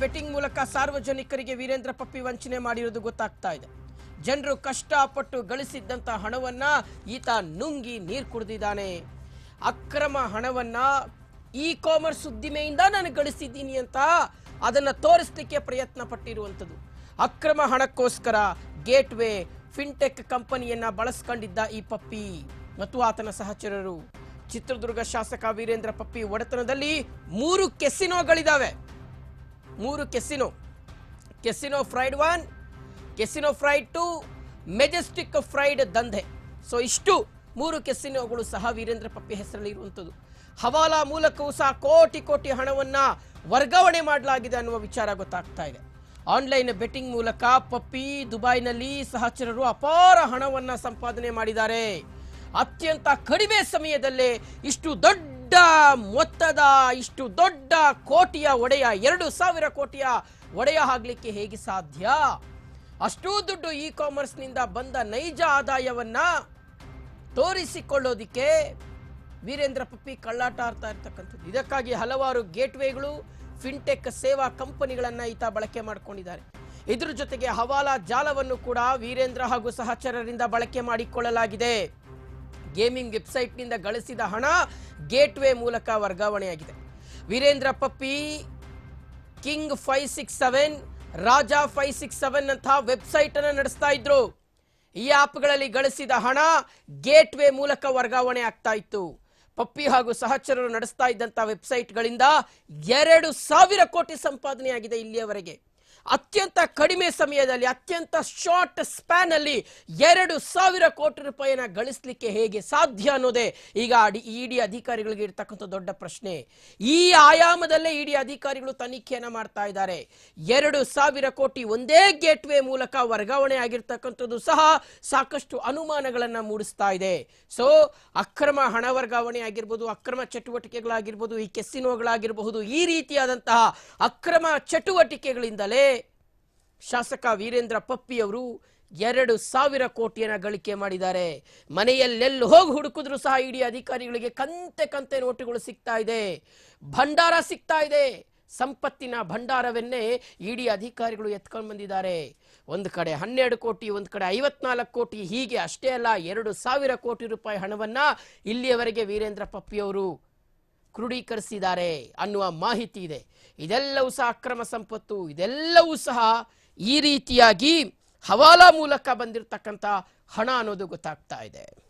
Betting ಮೂಲಕ ಸಾರ್ವಜನಿಕರಿಗೆ ವೀರೇಂದ್ರ ಪಪ್ಪಿ ವಂಚನೆ ಮಾಡಿರೋದು ಗೊತ್ತಾಗ್ತಾ ಇದೆ. ಜನರು ಕಷ್ಟಪಟ್ಟು ಗಳಿಸಿದ್ದಂಥ ಹಣವನ್ನ ಈತ ನುಂಗಿ ನೀರು ಕುಡಿದಿದ್ದಾನೆ. ಅಕ್ರಮ ಹಣವನ್ನ ಇ ಕಾಮರ್ಸ್ ಉದ್ದಿಮೆಯಿಂದ ನಾನು ಗಳಿಸಿದ್ದೀನಿ ಅಂತ ಅದನ್ನ ತೋರಿಸ್ಲಿಕ್ಕೆ ಪ್ರಯತ್ನ ಪಟ್ಟಿರುವಂಥದ್ದು. ಅಕ್ರಮ ಹಣಕ್ಕೋಸ್ಕರ ಗೇಟ್ವೇ ಫಿನ್ಟೆಕ್ ಕಂಪನಿಯನ್ನು ಬಳಸ್ಕೊಂಡಿದ್ದ ಈ ಪಪ್ಪಿ ಮತ್ತು ಆತನ ಸಹಚರರು. ಚಿತ್ರದುರ್ಗ ಶಾಸಕ ವೀರೇಂದ್ರ ಪಪ್ಪಿ ಒಡೆತನದಲ್ಲಿ ಮೂರು ಕೆಸಿನೋಗಳಿದಾವೆ. ಮೂರು casino. Casino pride one casino pride two majestic pride ದಂಧೆ. ಸೊ ಇಷ್ಟು ಮೂರು ಕೆಸಿನೋಗಳು ಸಹ ವೀರೇಂದ್ರ ಪಪ್ಪಿ ಹೆಸರಲ್ಲಿ ಇರುವಂಥದ್ದು. ಹವಾಲಾ ಮೂಲಕವೂ ಸಹ ಕೋಟಿ ಕೋಟಿ ಹಣವನ್ನು ವರ್ಗಾವಣೆ ಮಾಡಲಾಗಿದೆ ಅನ್ನುವ ವಿಚಾರ ಗೊತ್ತಾಗ್ತಾ ಇದೆ. ಆನ್ಲೈನ್ ಬೆಟ್ಟಿಂಗ್ ಮೂಲಕ ಪಪ್ಪಿ ದುಬೈನಲ್ಲಿ ಸಹಚರರು ಅಪಾರ ಹಣವನ್ನು ಸಂಪಾದನೆ ಮಾಡಿದ್ದಾರೆ. ಅತ್ಯಂತ ಕಡಿಮೆ ಸಮಯದಲ್ಲೇ ಇಷ್ಟು ದೊಡ್ಡ ಮೊತ್ತದ, ಇಷ್ಟು ದೊಡ್ಡ ಕೋಟಿಯ ಒಡೆಯ, ಎರಡು ಸಾವಿರ ಕೋಟಿಯ ಒಡೆಯ ಆಗ್ಲಿಕ್ಕೆ ಹೇಗೆ ಸಾಧ್ಯ? ಅಷ್ಟೂ ದುಡ್ಡು ಇ ಕಾಮರ್ಸ್ನಿಂದ ಬಂದ ನೈಜ ಆದಾಯವನ್ನ ತೋರಿಸಿಕೊಳ್ಳೋದಿಕ್ಕೆ ವೀರೇಂದ್ರ ಪಪ್ಪಿ ಕಳ್ಳಾಟ ಆಡ್ತಾ ಇರ್ತಕ್ಕಂಥದ್ದು. ಇದಕ್ಕಾಗಿ ಹಲವಾರು ಗೇಟ್ವೇಗಳು ಫಿನ್ಟೆಕ್ ಸೇವಾ ಕಂಪನಿಗಳನ್ನ ಈತ ಬಳಕೆ ಮಾಡಿಕೊಂಡಿದ್ದಾರೆ. ಇದ್ರ ಜೊತೆಗೆ ಹವಾಲಾ ಜಾಲವನ್ನು ಕೂಡ ವೀರೇಂದ್ರ ಹಾಗೂ ಸಹಚರರಿಂದ ಬಳಕೆ ಮಾಡಿಕೊಳ್ಳಲಾಗಿದೆ. ಗೇಮಿಂಗ್ ವೆಬ್ಸೈಟ್ನಿಂದ ಗಳಿಸಿದ ಹಣ ಗೇಟ್ವೇ ಮೂಲಕ ವರ್ಗಾವಣೆಯಾಗಿದೆ. Virendra Puppy, king five six seven, Raja five six seven ಅಂತ ವೆಬ್ಸೈಟ್ ಅನ್ನು ನಡೆಸ್ತಾ ಇದ್ರು. ಈ ಆಪ್ಗಳಲ್ಲಿ ಗಳಿಸಿದ ಹಣ ಗೇಟ್ವೇ ಮೂಲಕ ವರ್ಗಾವಣೆ ಆಗ್ತಾ ಇತ್ತು. ಪಪ್ಪಿ ಹಾಗೂ ಸಹಚರರು ನಡೆಸ್ತಾ ಇದ್ದಂಥ ವೆಬ್ಸೈಟ್ಗಳಿಂದ ಎರಡು ಸಾವಿರ ಕೋಟಿ ಸಂಪಾದನೆಯಾಗಿದೆ ಇಲ್ಲಿಯವರೆಗೆ. ಅತ್ಯಂತ ಕಡಿಮೆ ಸಮಯದಲ್ಲಿ, ಅತ್ಯಂತ ಶಾರ್ಟ್ ಸ್ಪ್ಯಾನ್ ಅಲ್ಲಿ ಎರಡು ಸಾವಿರ ಕೋಟಿ ರೂಪಾಯಿನ ಗಳಿಸಲಿಕ್ಕೆ ಹೇಗೆ ಸಾಧ್ಯ ಅನ್ನೋದೇ ಈಗ ಇಡಿ ಅಧಿಕಾರಿಗಳಿಗೆ ಇರ್ತಕ್ಕಂಥ ದೊಡ್ಡ ಪ್ರಶ್ನೆ. ಈ ಆಯಾಮದಲ್ಲೇ ಇಡಿ ಅಧಿಕಾರಿಗಳು ತನಿಖೆಯನ್ನು ಮಾಡ್ತಾ ಇದ್ದಾರೆ. ಎರಡು ಸಾವಿರ ಕೋಟಿ ಒಂದೇ ಗೇಟ್ವೇ ಮೂಲಕ ವರ್ಗಾವಣೆ ಆಗಿರ್ತಕ್ಕಂಥದ್ದು ಸಹ ಸಾಕಷ್ಟು ಅನುಮಾನಗಳನ್ನು ಮೂಡಿಸ್ತಾ ಇದೆ. ಸೊ ಅಕ್ರಮ ಹಣ ವರ್ಗಾವಣೆ ಆಗಿರ್ಬೋದು, ಅಕ್ರಮ ಚಟುವಟಿಕೆಗಳಾಗಿರ್ಬೋದು, ಈ ಕೆಸಿನೋಗಳಾಗಿರಬಹುದು ಈ ರೀತಿಯಾದಂತಹ ಅಕ್ರಮ ಚಟುವಟಿಕೆಗಳಿಂದಲೇ ಶಾಸಕ ವೀರೇಂದ್ರ ಪಪ್ಪಿ ಅವರು ಎರಡು ಸಾವಿರ ಕೋಟಿಯನ್ನ ಗಳಿಕೆ ಮಾಡಿದ್ದಾರೆ. ಮನೆಯಲ್ಲೆಲ್ಲಿ ಹೋಗಿ ಹುಡುಕಿದ್ರು ಸಹ ಇಡೀ ಅಧಿಕಾರಿಗಳಿಗೆ ಕಂತೆ ಕಂತೆ ನೋಟುಗಳು ಸಿಗ್ತಾ ಇದೆ. ಭಂಡಾರ ಸಿಗ್ತಾ ಇದೆ. ಸಂಪತ್ತಿನ ಭಂಡಾರವನ್ನೇ ಇಡೀ ಅಧಿಕಾರಿಗಳು ಎತ್ಕೊಂಡು ಬಂದಿದ್ದಾರೆ. ಒಂದು ಕಡೆ ಹನ್ನೆರಡು ಕೋಟಿ, ಒಂದು ಕಡೆ ಐವತ್ನಾಲ್ಕು ಕೋಟಿ, ಹೀಗೆ ಅಷ್ಟೇ ಅಲ್ಲ, ಎರಡು ಸಾವಿರ ಕೋಟಿ ರೂಪಾಯಿ ಹಣವನ್ನ ಇಲ್ಲಿಯವರೆಗೆ ವೀರೇಂದ್ರ ಪಪ್ಪಿಯವರು ಕ್ರೋಢೀಕರಿಸಿದ್ದಾರೆ ಅನ್ನುವ ಮಾಹಿತಿ ಇದೆ. ಇದೆಲ್ಲವೂ ಸಹ ಅಕ್ರಮ ಸಂಪತ್ತು, ಇದೆಲ್ಲವೂ ಸಹ ಈ ರೀತಿಯಾಗಿ ಹವಾಲಾ ಮೂಲಕ ಬಂದಿರತಕ್ಕಂಥ ಹಣ ಅನ್ನೋದು ಗೊತ್ತಾಗ್ತಾ ಇದೆ.